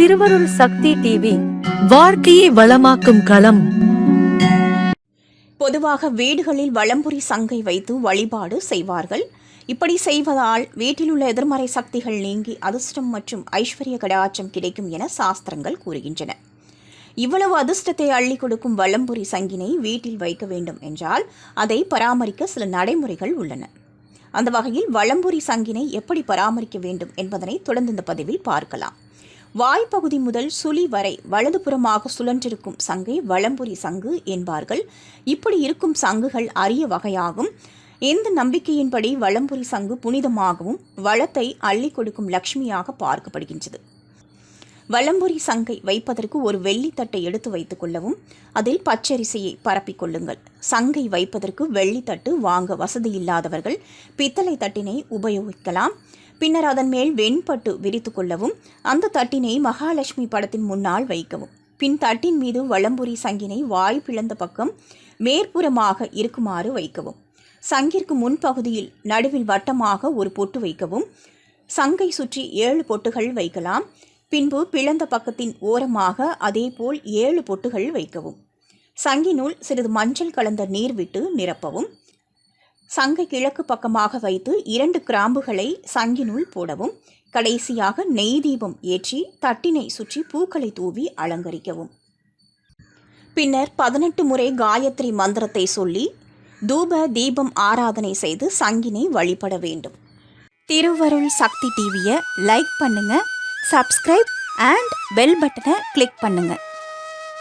திருவருள் சக்தி டிவி வாழ்க்கையை வளமாக்கும் களம். பொதுவாக வீடுகளில் வளம்புரி சங்கை வைத்து வழிபாடு செய்வார்கள். இப்படி செய்வதால் வீட்டில் உள்ள எதிர்மறை சக்திகள் நீங்கி அதிர்ஷ்டம் மற்றும் ஐஸ்வர்ய கடாச்சம் கிடைக்கும் என சாஸ்திரங்கள் கூறுகின்றன. இவ்வளவு அதிர்ஷ்டத்தை அள்ளி கொடுக்கும் வளம்புரி சங்கினை வீட்டில் வைக்க வேண்டும் என்றால் அதை பராமரிக்க சில நடைமுறைகள் உள்ளன. அந்த வகையில் வளம்புரி சங்கினை எப்படி பராமரிக்க வேண்டும் என்பதனை தொடர்ந்து இந்த பதிவில் பார்க்கலாம். வாய்ப்பகுதி முதல் சுழி வரை வலதுபுறமாக சுழன்றிருக்கும் சங்கை வளம்புரி சங்கு என்பார்கள். இப்படி இருக்கும் சங்குகள் அரிய வகையாகும். இந்த நம்பிக்கையின்படி வளம்புரி சங்கு புனிதமாகவும் வளத்தை அள்ளி கொடுக்கும் லட்சுமியாக பார்க்கப்படுகின்றது. வலம்புரி சங்கை வைப்பதற்கு ஒரு வெள்ளித்தட்டை எடுத்து வைத்துக் கொள்ளவும் அதில் பச்சரிசியை பரப்பிக் கொள்ளுங்கள். சங்கை வைப்பதற்கு வெள்ளித்தட்டு வாங்க வசதி இல்லாதவர்கள் பித்தளை தட்டினை உபயோகிக்கலாம். பின்னர் அதன் மேல் வெண்பட்டு விரித்து கொள்ளவும் அந்த தட்டினை மகாலட்சுமி படத்தின் முன்னால் வைக்கவும். பின் தட்டின் மீது வளம்புரி சங்கினை வாய் பிளந்த பக்கம் மேற்புறமாக இருக்குமாறு வைக்கவும். சங்கிற்கு முன்பகுதியில் நடுவில் வட்டமாக ஒரு பொட்டு வைக்கவும். சங்கை சுற்றி ஏழு பொட்டுகள் வைக்கலாம். பின்பு பிளந்த பக்கத்தின் ஓரமாக அதேபோல் ஏழு பொட்டுகள் வைக்கவும். சங்கினுள் சிறிது மஞ்சள் கலந்த நீர் விட்டு நிரப்பவும். சங்கை கிழக்கு பக்கமாக வைத்து இரண்டு கிராம்புகளை சங்கினுள் போடவும். கடைசியாக நெய் தீபம் ஏற்றி தட்டினை சுற்றி பூக்களை தூவி அலங்கரிக்கவும். பின்னர் பதினெட்டு முறை காயத்ரி மந்திரத்தை சொல்லி தூப தீபம் ஆராதனை செய்து சங்கினை வழிபட வேண்டும். திருவருள் சக்தி டிவியை லைக் பண்ணுங்கள் சப்ஸ்கிரைப் அண்ட் பெல் பட்டனை கிளிக் பண்ணுங்க.